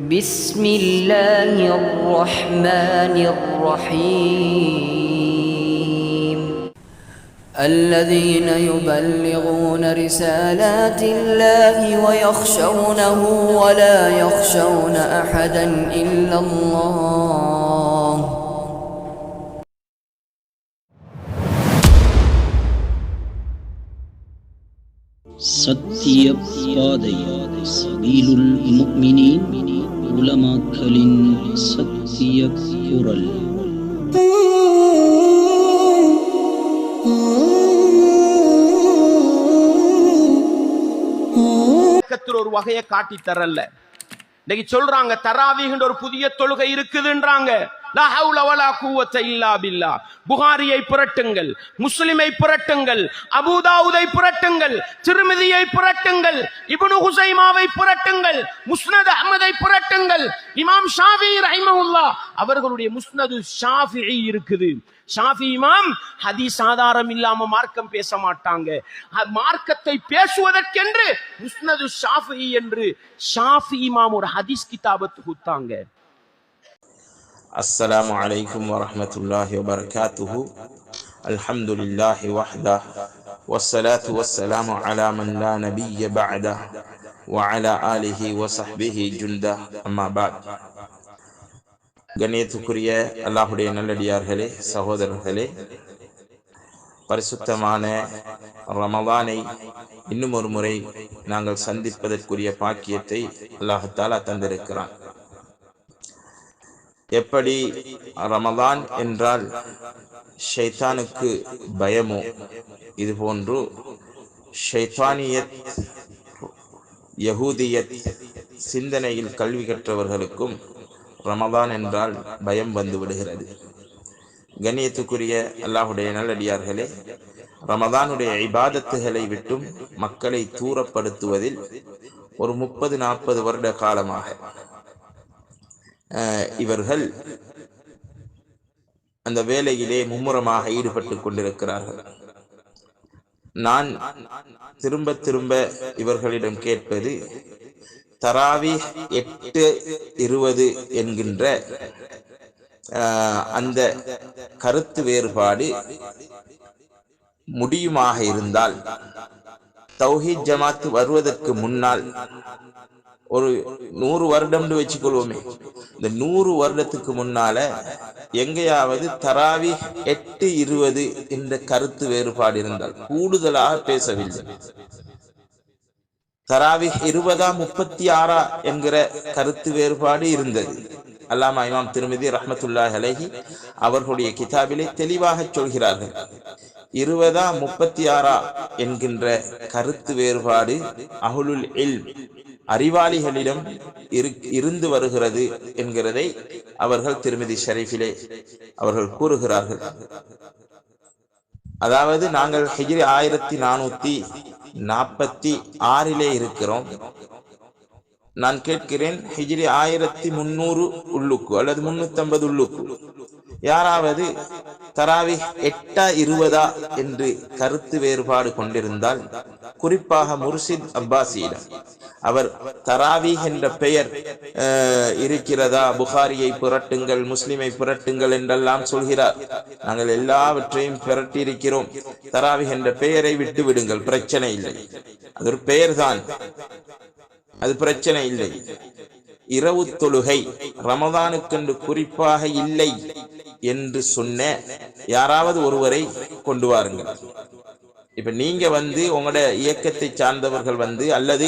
بسم الله الرحمن الرحيم الذين يبلغون رسالات الله ويخشونه ولا يخشون احدا الا الله சத்திய பாதை சபீலுல் முஃமினீன் உலமாக்களின் சத்திய குரல் ஒரு வகையை காட்டி தரல இன்னைக்கு சொல்றாங்க தராவிகின்ற ஒரு புதிய தொழுகை இருக்குதுன்றாங்க. இல்லா பில்லா புகாரியை புரட்டுங்கள் முஸ்லிமை புரட்டுங்கள் அபுதாவுதை புரட்டுங்கள் திருமதியை புரட்டுங்கள் இபுனு ஹுசைமாவை புரட்டுங்கள் முஸ்னத் அஹமதை புரட்டுங்கள். இமாம் ஷாஃபி ரஹிமஹுல்லா அவர்களுடைய முஸ்னது ஷாஃபி இருக்குது. ஷாஃபி இமாம் ஹதீஸ் ஆதாரம் இல்லாம மார்க்கம் பேச மாட்டாங்க. மார்க்கத்தை பேசுவதற்கென்று முஸ்னது ஷாஃபி என்று ஷாஃபி இமாம் ஒரு ஹதீஸ் கிதாபத்து கொடுத்தாங்க. السلام عليكم ورحمة الله وبركاته الحمد لله وحده والصلاة والسلام على من لا نبي بعده وعلى آله وصحبه جنده أما بعد கண்ணியத்துக்குரிய அல்லாஹுடைய நல்லடியார்களே சகோதரர்களே பரிசுத்தமான ரமலானை இன்னும் ஒரு முறை நாங்கள் சந்திப்பதற்குரிய பாக்கியத்தை அல்லாஹத்தாலா தந்திருக்கிறான் எப்படி ரமதான் என்றால் ஷைத்தானுக்கு பயமோ? இதுபோன்று ஷைத்தானியத் யகூதியத் சிந்தனையில் கல்வி கற்றவர்களுக்கும் ரமதான் என்றால் பயம் வந்து விடுகிறது. கண்ணியத்துக்குரிய அல்லாஹுடைய நல்லடியார்களே ரமதானுடைய இபாதத்துகளை விட்டும் மக்களை தூரப்படுத்துவதில் ஒரு முப்பது நாற்பது வருட காலமாக இவர்கள் அந்த வேலையிலே மும்முரமாக ஈடுபட்டு கொண்டிருக்கிறார்கள். நான் திரும்ப திரும்ப இவர்களிடம் கேட்பது தராவி எட்டு இருபது என்கின்ற அந்த கருத்து வேறுபாடு முடியுமாக இருந்தால் தௌஹீத் ஜமாத் வருவதற்கு முன்னால் ஒரு நூறு வருடம்னு வச்சுக்கொள்வோமே. இந்த நூறு வருடத்துக்கு முன்னால எங்கேயாவது தராவி எட்டு இருபது என்ற கருத்து வேறுபாடு இருந்தால் கூடுதலாக பேசவில்லை. தராவி இருபதா முப்பத்தி ஆறா என்கிற கருத்து வேறுபாடு இருந்தது. அல்லாமா இமாம் திருமதி ரஹமத்துல்லா அலைஹி அவர்களுடைய கிதாபிலே தெளிவாக சொல்கிறார்கள். இருபதா முப்பத்தி ஆறா என்கின்ற கருத்து வேறுபாடு அகுலுல் இல் அறிவாளிகளிடம் இருந்து வருகிறது என்கிறதை அவர்கள் திருமதி ஷரீஃபிலே அவர்கள் கூறுகிறார்கள். அதாவது நாங்கள் ஹிஜ்ரி ஆயிரத்தி நானூத்தி நாற்பத்தி ஆறிலே இருக்கிறோம். நான் கேட்கிறேன் ஹிஜ்ரி ஆயிரத்தி முன்னூறு உள்ளுக்கு அல்லது முன்னூத்தி ஐம்பது உள்ளுக்கு யாராவது தராவி எட்டா இருபதா என்று கருத்து வேறுபாடு கொண்டிருந்தால் குறிப்பாக முர்ஷித் அப்பாசியிடம் அவர் தராவி என்ற பெயர் அஹ், இருக்கிறதா? புகாரியை புரட்டுங்கள் முஸ்லிமை புரட்டுங்கள் என்றெல்லாம் சொல்கிறார். நாங்கள் எல்லாவற்றையும் புரட்டியிருக்கிறோம். தராவி என்ற பெயரை விட்டு விடுங்கள் பிரச்சனை இல்லை. அது ஒரு பெயர்தான். அது பிரச்சனை இல்லை. இரவு தொழுகை ரமதானுக்கென்று குறிப்பாக இல்லை என்று சொன்ன யாராவது ஒருவரை கொண்டு வாருங்கள். இப்ப நீங்க வந்து உங்களோட இயக்கத்தை சார்ந்தவர்கள் வந்து அல்லது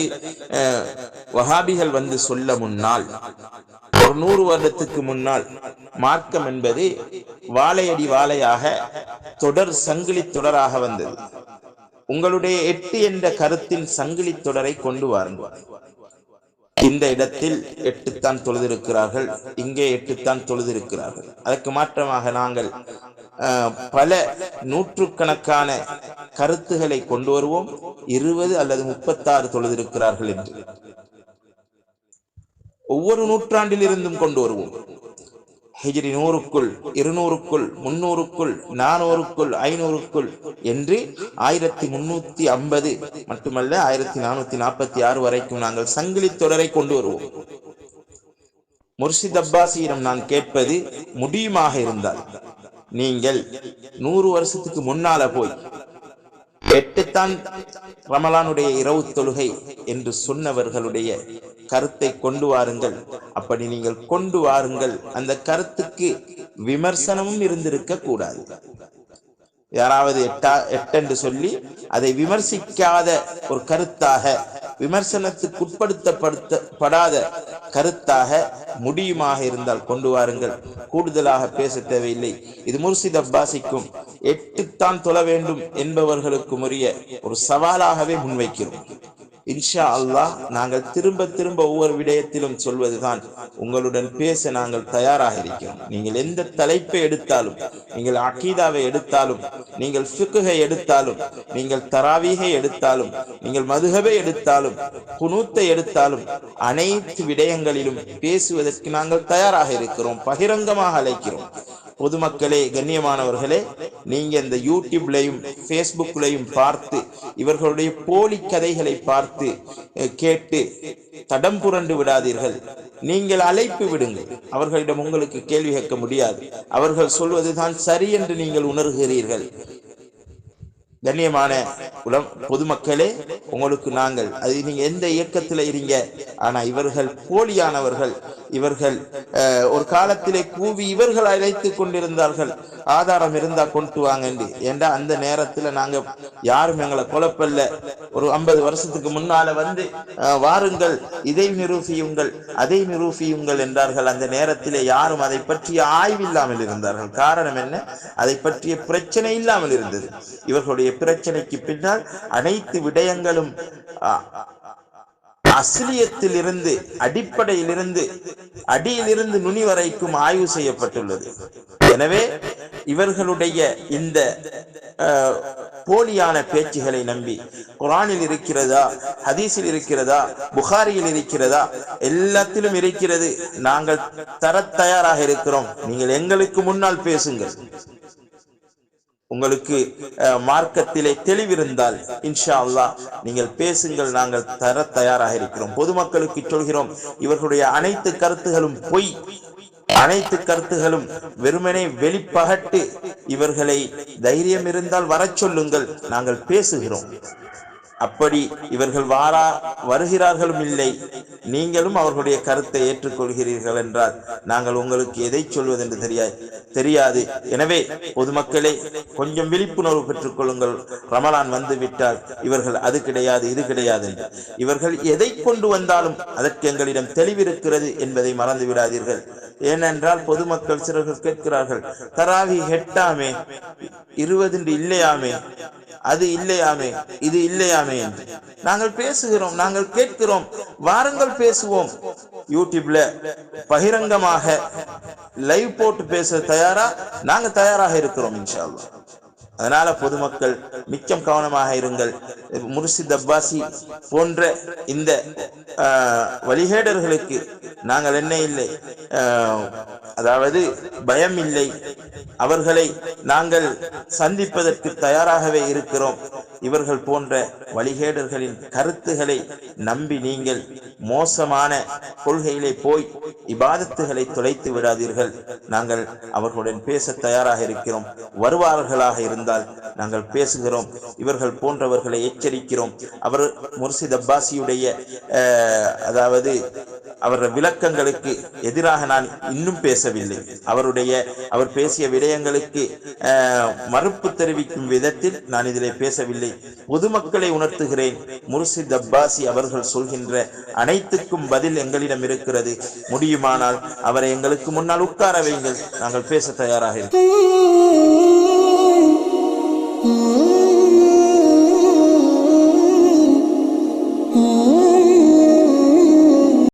வஹாபிகள் வந்து சொல்ல முன்னால் ஒரு நூறு வருடத்துக்கு முன்னால் மார்க்கம் என்பது வாழையடி வாழையாக தொடர் சங்கிலி தொடராக வந்தது. உங்களுடைய எட்டு என்ற கருத்தின் சங்கிலி தொடரை கொண்டு வாருங்கள். இந்த இடத்தில் எட்டுத்தான் தொழுதிருக்கிறார்கள் இங்கே எட்டுத்தான் தொழுதிருக்கிறார்கள். அதற்கு மாற்றமாக நாங்கள் அஹ், பல நூற்றுக்கணக்கான கருத்துகளை கொண்டு வருவோம். இருபது அல்லது முப்பத்தாறு தொழுதிருக்கிறார்கள் என்று. ஒவ்வொரு நூற்றாண்டில் இருந்தும் கொண்டு வருவோம். ஹிஜ்ரி நூறுக்குள் இருநூறுக்குள் முன்னூறுக்குள் நானூறுக்குள் ஐநூறுக்குள் என்று ஆயிரத்தி முன்னூத்தி ஐம்பது மட்டுமல்ல ஆயிரத்தி நானூத்தி நாற்பத்தி ஆறு வரைக்கும் நாங்கள் சங்கிலி தொடரை கொண்டு வருவோம். முர்ஷித் அப்பாசியிடம் நான் கேட்பது முடியுமாக இருந்தால் நீங்கள் நூறு வருஷத்துக்கு முன்னால போய் எட்டுத்தான் ரமலானுடைய இரவு தொழுகை என்று சொன்னவர்களுடைய கருத்தை கொண்டு வாருங்கள். அப்படி நீங்கள் கொண்டு வாருங்கள். அந்த கருத்துக்கு விமர்சனமும் இருந்திருக்க கூடாது. யாராவது எட்டா எட்டென்று சொல்லி அதை விமர்சிக்காத ஒரு கருத்தாக விமர்சனத்துக்குட்படுத்தப்படுத்தப்படாத கருத்தாக முடியுமாக இருந்தால் கொண்டு வாருங்கள். கூடுதலாக பேச தேவையில்லை. இது முர்சித் அப்பாசிக்கும் எட்டுத்தான் தொழ வேண்டும் என்பவர்களுக்கும் உரிய ஒரு சவாலாகவே முன்வைக்கிறோம். இன்ஷா அல்லாஹ் நாங்கள் திரும்ப திரும்ப ஒவ்வொரு விடயத்திலும் சொல்வதுதான். உங்களுடன் பேச நாங்கள் தயாராக இருக்கிறோம். நீங்கள் எந்த தலைப்பை எடுத்தாலும் நீங்கள் அகீதாவை எடுத்தாலும் நீங்கள் சுக்குகை எடுத்தாலும் நீங்கள் தராவீகை எடுத்தாலும் நீங்கள் மதுகபை எடுத்தாலும் குனூத்தை எடுத்தாலும் அனைத்து விடயங்களிலும் பேசுவதற்கு நாங்கள் தயாராக இருக்கிறோம் பகிரங்கமாக அழைக்கிறோம். பொதுமக்களே கண்ணியமானவர்களே நீங்க இந்த யூடியூப்லையும் ஃபேஸ்புக்லையும் பார்த்து இவர்களுடைய போலி கதைகளை பார்த்து கேட்டு தடம் புரண்டு விடாதீர்கள். நீங்கள் அழைப்பு விடுங்கள். அவர்களிடம் உங்களுக்கு கேள்வி கேட்க முடியாது. அவர்கள் சொல்வதுதான் சரி என்று நீங்கள் உணர்கிறீர்கள். கண்ணியமான உலம் பொதுமக்களே உங்களுக்கு நாங்கள் அது நீங்க எந்த இயக்கத்துல இருங்க. ஆனா இவர்கள் போலியானவர்கள். இவர்கள் ஒரு காலத்திலே கூவி இவர்கள் அழைத்துக் கொண்டிருந்தார்கள். ஆதாரம் இருந்தா கொண்டு வாங்க ஏண்டா அந்த நேரத்துல நாங்க யாரும் எங்களை குழப்பல்ல. ஒரு ஐம்பது வருஷத்துக்கு முன்னால வந்து வாருங்கள் இதை நிரூபியுங்கள் அதை நிரூபியுங்கள் என்றார்கள். அந்த நேரத்திலே யாரும் அதை பற்றிய ஆய்வில்லாமல் இருந்தார்கள். காரணம் என்ன? அதை பற்றிய பிரச்சனை இல்லாமல் இருந்தது. இவர்களுடைய பிரச்சனைக்கு பின்னால் அனைத்து விடயங்களும் அசிலியத்திலிருந்து அடிப்படையிலிருந்து அடியிலிருந்து நுனி வரைக்கும் ஆய்வு செய்யப்பட்டுள்ளது. எனவே இவர்களுடைய இந்த போலியான பேச்சுகளை நம்பி குரானில் இருக்கிறதா ஹதீஸில் இருக்கிறதா புகாரியில் இருக்கிறதா எல்லாத்திலும் இருக்கிறது. நாங்கள் தர தயாராக இருக்கிறோம். நீங்கள் எங்களுக்கு முன்னால் பேசுங்கள். உங்களுக்கு மார்க்கத்திலே தெளிவிருந்தால் இன்ஷா அல்லாஹ் நீங்கள் பேசுங்கள் நாங்கள் தர தயாராக இருக்கிறோம். பொதுமக்களுக்கு சொல்கிறோம் இவர்களுடைய அனைத்து கருத்துகளும் பொய். அனைத்து கருத்துகளும் வெறுமனே வெளிப்பகட்டு. இவர்களை தைரியம் இருந்தால் வரச் சொல்லுங்கள் நாங்கள் பேசுகிறோம். அப்படி இவர்கள் வாரா வருகிறார்களும் இல்லை. நீங்களும் அவர்களுடைய கருத்தை ஏற்றுக்கொள்கிறீர்கள் என்றால் நாங்கள் உங்களுக்கு எதை சொல்வதென்று தெரியாது தெரியாது. எனவே பொதுமக்களே கொஞ்சம் விழிப்புணர்வு பெற்றுக் கொள்ளுங்கள் ரமலான் வந்து விட்டால் இவர்கள் அது கிடையாது இது கிடையாது என்று. இவர்கள் எதை கொண்டு வந்தாலும் அதற்கு எங்களிடம் தெளிவிருக்கிறது என்பதை மறந்து விடாதீர்கள். ஏனென்றால் பொதுமக்கள் சிலர்கள் கேட்கிறார்கள் தராவி ஹெட்டாமே இருபது இல்லையாமே அது இல்லையாமே இது இல்லையாமே என்று. நாங்கள் பேசுகிறோம் நாங்கள் கேட்கிறோம் வாருங்கள் பேசுவோம். யூடியூப்ல பகிரங்கமாக லைவ் போட்டு பேச தயாரா? நாங்க தயாராக இருக்கிறோம் இன்ஷா அதனால பொதுமக்கள் மிச்சம் கவனமாக இருங்கள். முர்சி அப்பாசி போன்ற இந்த ஆஹ், வழிகேடர்களுக்கு நாங்கள் என்ன இல்லை ஆஹ், அதாவது பயம் இல்லை. அவர்களை நாங்கள் சந்திப்பதற்கு தயாராகவே இருக்கிறோம். இவர்கள் போன்ற வழிகேடர்களின் கருத்துகளை நம்பி நீங்கள் மோசமான கொள்கையிலே போய் இபாதத்துகளை தொலைத்து விடாதீர்கள். நாங்கள் அவர்களுடன் பேச தயாராக இருக்கிறோம். வருவார்களாக இருந்தால் நாங்கள் பேசுகிறோம். இவர்கள் போன்றவர்களை எச்சரிக்கிறோம். அவர் முர்சித் அப்பாசியுடைய அதாவது அவரது விளக்கங்களுக்கு எதிராக நான் இன்னும் பேசவில்லை. அவருடைய அவர் பேசிய விடயங்களுக்கு அஹ், மறுப்பு தெரிவிக்கும் விதத்தில் நான் இதிலே பேசவில்லை. பொதுமக்களை உணர்த்துகிறேன். முர்சித் அப்பாசி அவர்கள் சொல்கின்ற அனைத்துக்கும் பதில் எங்களிடம் இருக்கிறது. முடியுமானால் அவரை எங்களுக்கு முன்னால் உட்கார வைங்கள். நாங்கள் பேச தயாராக இருக்கிறோம்